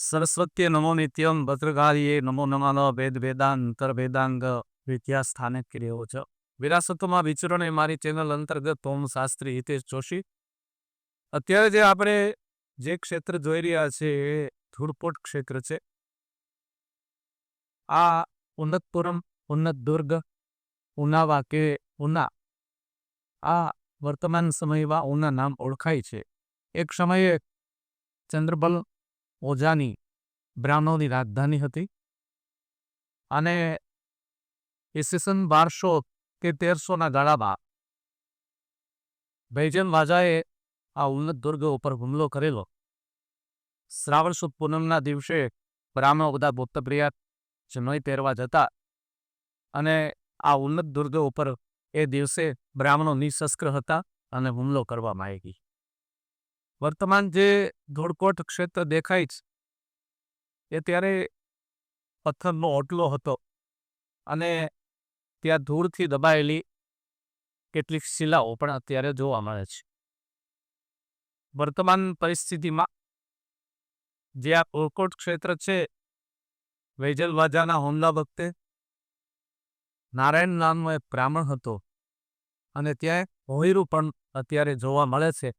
સરસ્વત્ય નમો નિત્યમ ભદ્રકાળીએ નમો નમાનો ભેદ ભેદાંતર ભેદાંગ વિદ્યા સ્થાને કર્યો છે વિરાસતોમાં વિચરણ એ મારી ચેનલ અંતર્ગત ઓમ શાસ્ત્રી હિતેશ જોશી અત્યારે જે આપણે જે ક્ષેત્ર જોઈ રહ્યા છે એ ધૂળપોટ ક્ષેત્ર છે આ ઉન્નતપુરમ ઉન્નત દુર્ગ ઉનાવા કે ઉના આ વર્તમાન સમયમાં ઉના નામ ઓળખાય છે એક સમયે ચંદ્રબલ ઓઝાની બ્રાહ્મણોની રાજધાની હતી. અને ઈસવીસન બારસો કે તેરસોના ગાળામાં ભૈજન વાજાએ આ ઉન્નત દુર્ગ ઉપર હુમલો કરેલો. શ્રાવણ સુદ પૂનમના દિવસે બ્રાહ્મણો બધા બુદ્ધપ્રિયા જનોઈ પહેરવા જતા અને આ ઉન્નત દુર્ગ ઉપર એ દિવસે બ્રાહ્મણો નિશસ્ત્ર હતા અને હુમલો કરવામાં આવી વર્તમાન જે ધોળકોટ ક્ષેત્ર દેખાય છે, એ ત્યારે પથ્થરનો ઓટલો હતો અને ત્યાં ધૂળથી દબાયેલી કેટલીક શિલાઓ પણ અત્યારે જોવા મળે છે. વર્તમાન પરિસ્થિતિમાં જે આ ધોળકોટ ક્ષેત્ર છે વૈજલવાજાના હુમલા વખતે નારાયણ નામનો એક બ્રાહ્મણ હતો અને ત્યાં હોયરું પણ અત્યારે જોવા મળે છે.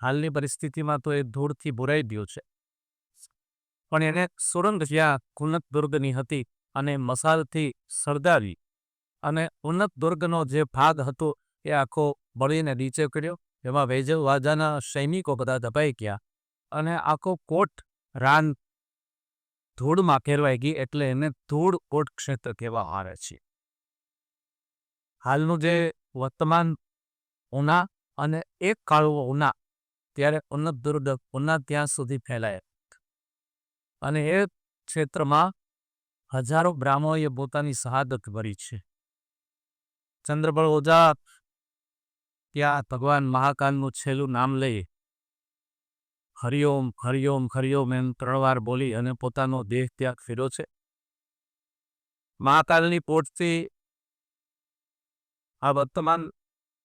હાલની પરિસ્થિતિમાં તો એ ધૂળથી ભરાઈ ગયું છે. પણ એને સુરંગ જ્યાં કુનત દુર્ગની હતી અને મસાલથી સળગાવી અને ઉન્નત દુર્ગનો જે ભાગ હતો એ આખો બળીને નીચે કર્યો એમાં વૈજવાજાના સૈનિકો બધા દબાઈ ગયા અને આખો કોટ રાન ધૂળમાં ફેરવાઈ ગઈ એટલે એને ધૂળ કોટ ક્ષેત્ર કહેવા આવે છે. હાલનું જે વર્તમાન ઉના અને એક કાળવો ઉના ત્યારે ઉન્નત દુર્ગ ઉના ત્યાં સુધી ફેલાય. અને એ ક્ષેત્રમાં હજારો બ્રાહ્મણોએ પોતાની શહાદત ભરી છે. ચંદ્રબળ ઓઝા ત્યાં ભગવાન મહાકાલનું છેલ્લું નામ લઈ હરિઓમ હરિઓમ હરિઓમ એમ ત્રણ વાર બોલી અને પોતાનો દેહ ત્યાગ ફેર્યો છે. મહાકાલની પોટથી આ વર્તમાન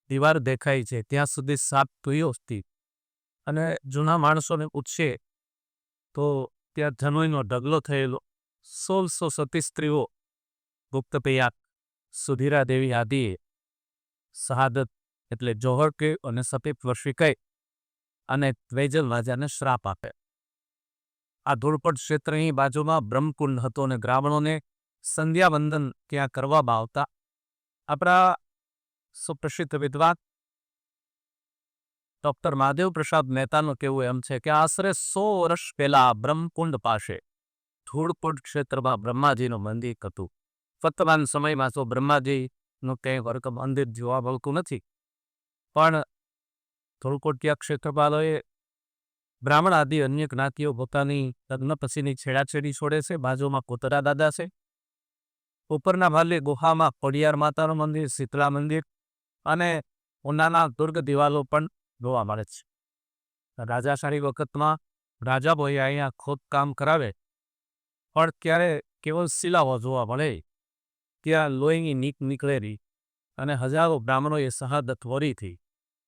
દીવાર દેખાય છે. ત્યાં સુધી સાપ તુયો હતી અને જૂના માણસોને પૂછીએ તો ત્યાં જનોઈનો ઢગલો થયેલો, સોળસો સતી સ્ત્રીઓ ગુપ્ત પૈયા સુધીરા દેવી આદિએ શહાદત એટલે જોહર કે અને સતીપ વર્ષી કહી અને ત્વેજલ રાજાને શ્રાપ આપે. આ ધૂળપટ ક્ષેત્રની બાજુમાં બ્રહ્મકુંડ હતો અને બ્રાહ્મણોને સંધ્યાવંદન ત્યાં કરવામાં આવતા આપણા સુપ્રસિદ્ધ વિદ્વાન ડૉક્ટર મહાદેવ પ્રસાદ મહેતાનું કહેવું એમ છે કે આશરે સો વર્ષ પહેલા બ્રહ્મકુંડ પાસે ધૂળપુટ ક્ષેત્રમાં બ્રહ્માજીનું મંદિર હતું. વર્તમાન સમયમાં તો બ્રહ્માજીનું કંઈ વર્ગ મંદિર જોવા મળતું નથી. પણ ધૂળકોટિયા ક્ષેત્રપાલોએ બ્રાહ્મણ આદિ અન્ય જ્ઞાતિઓ પોતાની લગ્ન પછીની છેડાછેડી છોડે છે, બાજુમાં કોતરા દાદા છે. ઉપરના ભાલે ગુહામાં ખોડિયાર માતાનું મંદિર શીતળા મંદિર અને ઉનાના દુર્ગ દિવાલો પણ જોવા મળે છે. રાજાશાહી વખતમાં રાજા બોય અહીંયા ખોદકામ કરાવે, પણ ત્યારે કેવલ શિલાઓ જોવા મળે, ત્યાં લોહીની નીક નીકળેલી અને હજારો બ્રાહ્મણોએ શહાદત વરીથી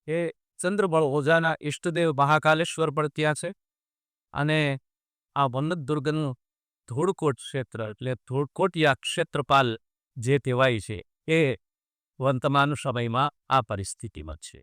એ ચંદ્રબળ ઓઝાના ઈષ્ટદેવ મહાકાલેશ્વર પણ ત્યાં છે અને આ વનત દુર્ગનું ધૂળકોટ ક્ષેત્ર એટલે ધૂળકોટિયા ક્ષેત્રપાલ જે કહેવાય છે એ વર્તમાન સમયમાં આ પરિસ્થિતિમાં છે.